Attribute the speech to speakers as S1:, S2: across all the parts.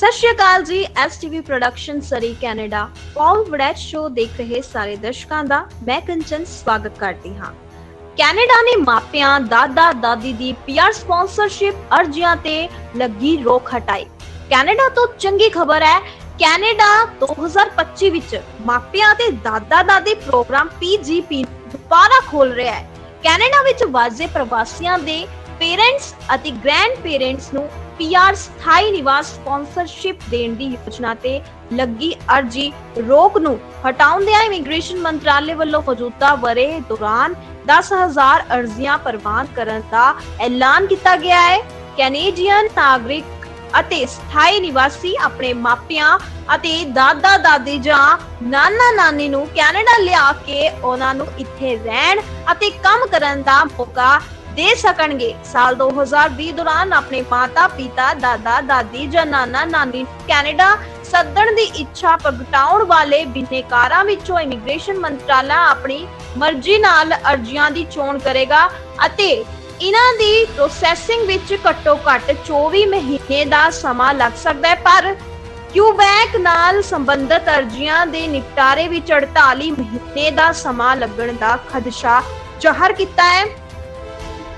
S1: ਸਤਿ ਸ਼੍ਰੀ ਅਕਾਲ ਜੀ STV production Surrey Canada. Paul Warraich show ਦੇਖ ਰਹੇ ਸਾਰੇ ਦਰਸ਼ਕਾਂ ਦਾ ਮੈਂ ਕੰਚਨ ਸਵਾਗਤ ਕਰਦੀ ਹਾਂ। ਕੈਨੇਡਾ ਨੇ ਮਾਪਿਆਂ, ਦਾਦਾ, ਦਾਦੀ ਦੀ ਪੀਆਰ ਸਪਾਂਸਰਸ਼ਿਪ ਅਰਜ਼ੀਆਂ ਤੇ ਲੱਗੀ ਰੋਕ ਹਟਾਈ। ਕੈਨੇਡਾ ਤੋਂ ਚੰਗੀ ਖਬਰ ਹੈ, ਕੈਨੇਡਾ 2025 ਵਿੱਚ ਮਾਪਿਆਂ ਤੇ ਦਾਦਾ, ਦਾਦੀ ਪ੍ਰੋਗਰਾਮ ਪੀਜੀਪੀ ਦੁਬਾਰਾ ਖੋਲ ਰਿਹਾ ਹੈ। ਕੈਨੇਡਾ ਵਿੱਚ ਵਾਜੇ ਪ੍ਰਵਾਸੀਆਂ ਦੇ ਪੇਰੈਂਟਸ ਅਤੇ ਗ੍ਰੈਂਡ ਪੇਰੈਂਟਸ ਨੂੰ ਪੀਆਰ ਸਥਾਈ ਨਿਵਾਸ ਸਪਾਂਸਰਸ਼ਿਪ ਦੇਣ ਦੀ ਯੋਜਨਾ ਤੇ ਲੱਗੀ ਅਰਜੀ। ਰੋਕ ਨੂੰ ਹਟਾਉਂਦਿਆਂ ਇਮੀਗ੍ਰੇਸ਼ਨ ਮੰਤਰਾਲੇ ਵੱਲੋਂ ਮੌਜੂਦਾ ਵਰੇ ਦੌਰਾਨ 10000 ਅਰਜ਼ੀਆਂ ਪ੍ਰਵਾਨ ਕਰਨ ਦਾ ਐਲਾਨ ਕੀਤਾ ਗਿਆ ਹੈ। ਕੈਨੇਡੀਅਨ ਨਾਗਰਿਕ ਅਤੇ ਸਥਾਈ ਨਿਵਾਸੀ ਆਪਣੇ ਮਾਪਿਆਂ ਅਤੇ ਦਾਦਾ ਦਾਦੀ ਜਾਂ ਨਾਨਾ ਨਾਨੀ ਨੂੰ ਕੈਨੇਡਾ ਲਿਆ ਕੇ ਉਹਨਾਂ ਨੂੰ ਇੱਥੇ ਰਹਿਣ ਅਤੇ ਕੰਮ ਕਰਨ ਦਾ ਮੌਕਾ ਦੇ ਸਕਣਗੇ। ਸਾਲ 2020 ਦੌਰਾਨ ਆਪਣੇ ਮਾਤਾ, ਪਿਤਾ, ਦਾਦਾ, ਦਾਦੀ ਜਾਂ ਨਾਨਾ, ਨਾਨੀ ਕੈਨੇਡਾ ਸੱਦਣ ਦੀ ਇੱਛਾ ਪ੍ਰਗਟਾਉਣ ਵਾਲੇ ਬਿਨੇਕਾਰਾਂ ਵਿੱਚੋਂ ਇਮੀਗ੍ਰੇਸ਼ਨ ਮੰਤਰਾਲਾ ਆਪਣੀ ਮਰਜ਼ੀ ਨਾਲ ਅਰਜ਼ੀਆਂ ਦੀ ਚੋਣ ਕਰੇਗਾ ਅਤੇ ਇਹਨਾਂ ਦੀ ਪ੍ਰੋਸੈਸਿੰਗ ਵਿੱਚ ਘੱਟੋ ਘੱਟ 24 ਮਹੀਨੇ ਦਾ ਸਮਾਂ ਲੱਗ ਸਕਦਾ ਹੈ। ਪਰ ਕਿਊਬੈਕ ਨਾਲ ਸੰਬੰਧਿਤ ਅਰਜ਼ੀਆਂ ਦੇ ਨਿਪਟਾਰੇ ਵਿੱਚ 48 ਮਹੀਨੇ ਦਾ ਸਮਾਂ ਲੱਗਣ ਦਾ ਖਦਸ਼ਾ ਜ਼ਾਹਰ ਕੀਤਾ ਹੈ।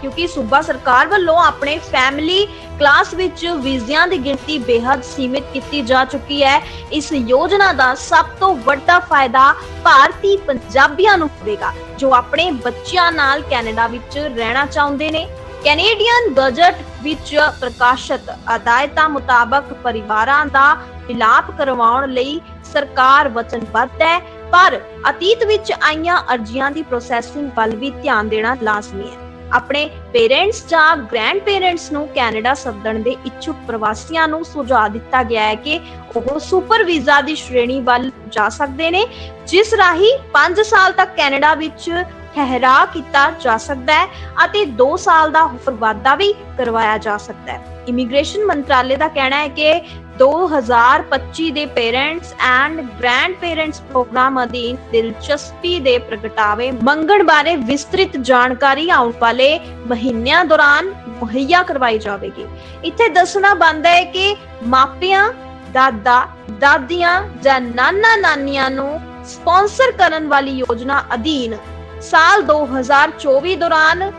S1: ਕਿਉਂਕਿ ਸੂਬਾ ਸਰਕਾਰ ਵੱਲੋਂ ਆਪਣੇ ਫੈਮਿਲੀ ਕਲਾਸ ਵਿੱਚ ਵੀਜ਼ਿਆਂ ਦੀ ਗਿਣਤੀ ਬੇहद ਸੀਮਿਤ ਕੀਤੀ ਜਾ ਚੁੱਕੀ ਹੈ। ਇਸ ਯੋਜਨਾ ਦਾ ਸਭ ਤੋਂ ਵੱਡਾ ਫਾਇਦਾ ਭਾਰਤੀ ਪੰਜਾਬੀਆਂ ਨੂੰ ਹੋਵੇਗਾ, ਜੋ ਆਪਣੇ ਬੱਚਿਆਂ ਨਾਲ ਕੈਨੇਡਾ ਵਿੱਚ ਰਹਿਣਾ ਚਾਹੁੰਦੇ ਨੇ। ਕੈਨੇਡੀਅਨ ਬਜਟ ਵਿੱਚ ਪ੍ਰਕਾਸ਼ਿਤ ਹਦਾਇਤਾਂ ਮੁਤਾਬਕ ਪਰਿਵਾਰਾਂ ਦਾ ਮਿਲਾਪ ਕਰਵਾਉਣ ਲਈ ਸਰਕਾਰ ਵਚਨਬੱਧ ਹੈ, ਪਰ ਅਤੀਤ ਵਿੱਚ ਆਈਆਂ ਅਰਜ਼ੀਆਂ ਦੀ ਪ੍ਰੋਸੈਸਿੰਗ ਵੱਲ ਵੀ ਧਿਆਨ ਦੇਣਾ ਲਾਜ਼ਮੀ ਹੈ। ਆਪਣੇ ਪੇਰੈਂਟਸ ਜਾਂ ਗ੍ਰੈਂਡ ਪੇਰੈਂਟਸ ਨੂੰ ਕੈਨੇਡਾ ਸੱਦਣ ਦੇ ਇੱਛੁਕ ਪ੍ਰਵਾਸੀਆਂ ਨੂੰ ਸੁਝਾਅ ਦਿੱਤਾ ਗਿਆ ਹੈ ਕਿ ਉਹ ਸੁਪਰ ਵੀਜ਼ਾ ਦੀ ਸ਼੍ਰੇਣੀ ਵੱਲ ਜਾ ਸਕਦੇ ਨੇ, ਜਿਸ ਰਾਹੀਂ 5 ਸਾਲ ਤੱਕ ਕੈਨੇਡਾ ਵਿੱਚ ਠਹਿਰਾ ਕੀਤਾ ਜਾ ਸਕਦਾ ਹੈ ਅਤੇ 2 ਸਾਲ ਦਾ ਹੋਰ ਵਾਧਾ ਵੀ ਕਰਵਾਇਆ ਜਾ ਸਕਦਾ ਹੈ। ਇਮੀਗ੍ਰੇਸ਼ਨ ਮੰਤਰਾਲੇ ਦਾ ਕਹਿਣਾ ਹੈ ਕਿ 2025 ਦੇ parents and grandparents programme ਅਧੀਨ ਦਿਲਚਸਪੀ ਦੇ ਪ੍ਰਗਟਾਵੇ ਮੰਗਣ ਬਾਰੇ ਵਿਸਤ੍ਰਿਤ ਜਾਣਕਾਰੀ ਆਉਣ ਵਾਲੇ ਮਹੀਨਿਆਂ ਦੌਰਾਨ ਮੁਹੱਈਆ ਕਰਵਾਈ ਜਾਵੇਗੀ। ਇੱਥੇ ਦੱਸਣਾ ਬਣਦਾ ਹੈ ਕਿ ਮਾਪਿਆਂ, ਦਾਦਾ, ਦਾਦੀਆਂ ਜਾਂ ਨਾਨਾ ਨਾਨੀਆਂ ਨੂੰ ਸਪਾਂਸਰ ਕਰਨ ਵਾਲੀ ਯੋਜਨਾ ਅਧੀਨ ਸਾਲ 2024 ਦੌਰਾਨ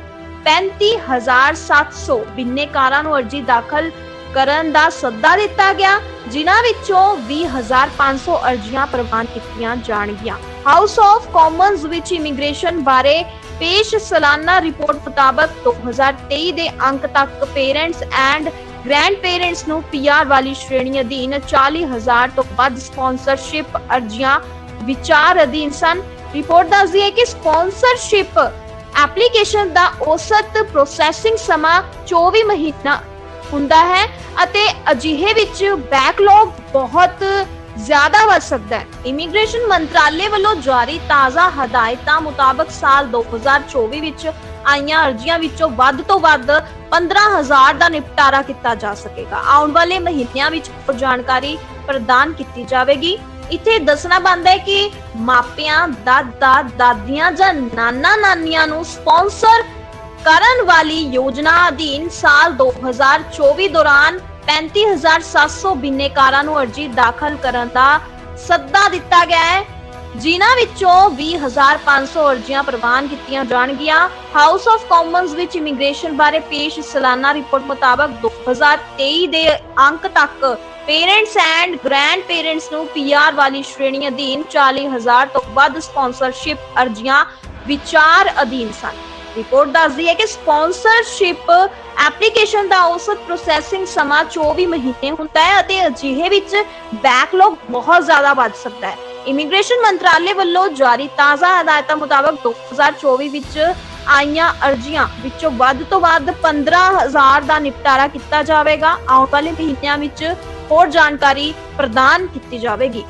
S1: 35700 ਬਿਨੇਕਾਰਾਂ ਨੂੰ ਅਰਜ਼ੀ ਦਾਖਲ ਕਰਨ ਦਾ ਸੱਦਾ ਦਿੱਤਾ ਗਿਆ, ਜਿਨ੍ਹਾਂ ਵਿੱਚੋਂ 20500 ਅਰਜ਼ੀਆਂ ਪ੍ਰਵਾਨ ਕੀਤੀਆਂ ਜਾਣਗੀਆਂ। ਹਾਊਸ ਆਫ ਕਾਮਨਸ ਵਿੱਚ ਇਮੀਗ੍ਰੇਸ਼ਨ ਬਾਰੇ ਪੇਸ਼ ਸਾਲਾਨਾ ਰਿਪੋਰਟ ਮੁਤਾਬਕ 2023 ਦੇ ਅੰਕ ਤੱਕ ਪੇਰੈਂਟਸ ਐਂਡ ਗ੍ਰੈਂਡ ਪੇਰੈਂਟਸ ਨੂੰ ਪੀਆਰ ਵਾਲੀ ਸ਼੍ਰੇਣੀ ਅਧੀਨ 40000 ਤੋਂ ਵੱਧ ਸਪਾਂਸਰਸ਼ਿਪ ਅਰਜ਼ੀਆਂ ਵਿਚਾਰ ਅਧੀਨ ਸਨ। ਰਿਪੋਰਟ ਦੱਸਦੀ ਹੈ ਕਿ ਸਪਾਂਸਰਸ਼ਿਪ ਐਪਲੀਕੇਸ਼ਨ ਦਾ ਔਸਤ ਪ੍ਰੋਸੈਸਿੰਗ ਸਮਾਂ 24 ਮਹੀਨਾ ਹੁੰਦਾ ਹੈ ਅਤੇ ਅਜਿਹੇ ਵਿੱਚ ਬੈਕਲੌਗ ਬਹੁਤ ਜ਼ਿਆਦਾ ਵੱਧ ਸਕਦਾ ਹੈ। ਇਮੀਗ੍ਰੇਸ਼ਨ ਮੰਤਰਾਲੇ ਵੱਲੋਂ ਜਾਰੀ ਤਾਜ਼ਾ ਹਦਾਇਤਾਂ ਮੁਤਾਬਕ ਸਾਲ 2024 ਵਿੱਚ ਆਈਆਂ ਅਰਜ਼ੀਆਂ ਵਿੱਚੋਂ ਵੱਧ ਤੋਂ ਵੱਧ 15000 ਦਾ ਨਿਪਟਾਰਾ ਕੀਤਾ ਜਾ ਸਕੇਗਾ। ਆਉਣ ਵਾਲੇ ਮਹੀਨਿਆਂ ਵਿੱਚ ਹੋਰ ਜਾਣਕਾਰੀ ਪ੍ਰਦਾਨ ਕੀਤੀ ਜਾਵੇਗੀ। ਇੱਥੇ ਦੱਸਣਾ ਬਣਦਾ ਹੈ ਕਿ ਮਾਪਿਆਂ, ਦਾਦਾ, ਦਾਦੀਆਂ ਜਾਂ ਨਾਨਾ ਨਾਨੀਆਂ ਨੂੰ ਸਪਾਂਸਰ ਕਰਨ ਵਾਲੀ ਯੋਜਨਾ ਅਧੀਨ ਸਾਲ 2024 ਦੌਰਾਨ 35700 ਬਿਨੇਕਾਰਾਂ ਨੂੰ ਅਰਜ਼ੀ ਦਾਖਲ ਕਰਨ ਦਾ ਸੱਦਾ ਦਿੱਤਾ ਗਿਆ ਹੈ। ਜਿਨ੍ਹਾਂ ਵਿੱਚੋਂ 20500 ਅਰਜ਼ੀਆਂ ਪ੍ਰਵਾਨ ਕੀਤੀਆਂ ਜਾਣਗੀਆਂ। ਹਾਊਸ ਆਫ ਕਾਮਨਸ ਵਿੱਚ ਇਮੀਗ੍ਰੇਸ਼ਨ ਬਾਰੇ ਪੇਸ਼ ਸਾਲਾਨਾ ਰਿਪੋਰਟ ਮੁਤਾਬਕ 2023 ਦੇ ਅੰਕ ਤੱਕ ਪੇਰੈਂਟਸ ਐਂਡ ਗ੍ਰੈਂਡ ਪੇਰੈਂਟਸ ਨੂੰ ਪੀਆਰ ਵਾਲੀ ਸ਼੍ਰੇਣੀ ਅਧੀਨ 40000 ਤੋਂ ਵੱਧ ਸਪਾਂਸਰਸ਼ਿਪ ਅਰਜ਼ੀਆਂ ਵਿਚਾਰ ਅਧੀਨ ਸਨ। ਰਿਪੋਰਟ ਦੱਸਦੀ ਹੈ ਕਿ ਸਪਾਂਸਰਸ਼ਿਪ ਐਪਲੀਕੇਸ਼ਨ ਦਾ ਔਸਤ ਪ੍ਰੋਸੈਸਿੰਗ ਸਮਾਂ 24 ਮਹੀਨੇ ਹੁੰਦਾ ਹੈ ਅਤੇ ਅਜਿਹੇ ਵਿੱਚ ਬੈਕਲੌਗ ਬਹੁਤ ਜ਼ਿਆਦਾ ਵੱਧ ਸਕਦਾ ਹੈ। ਇਮੀਗ੍ਰੇਸ਼ਨ ਮੰਤਰਾਲੇ ਵੱਲੋਂ ਜਾਰੀ ਤਾਜ਼ਾ ਹਦਾਇਤਾਂ ਮੁਤਾਬਕ 2024 ਵਿੱਚ ਆਈਆਂ ਅਰਜ਼ੀਆਂ ਵਿੱਚੋਂ ਵੱਧ ਤੋਂ ਵੱਧ 15000 ਦਾ ਨਿਪਟਾਰਾ ਕੀਤਾ ਜਾਵੇਗਾ। ਆਉਣ ਵਾਲੇ ਮਹੀਨਿਆਂ ਵਿੱਚ ਹੋਰ ਜਾਣਕਾਰੀ ਪ੍ਰਦਾਨ ਕੀਤੀ ਜਾਵੇਗੀ।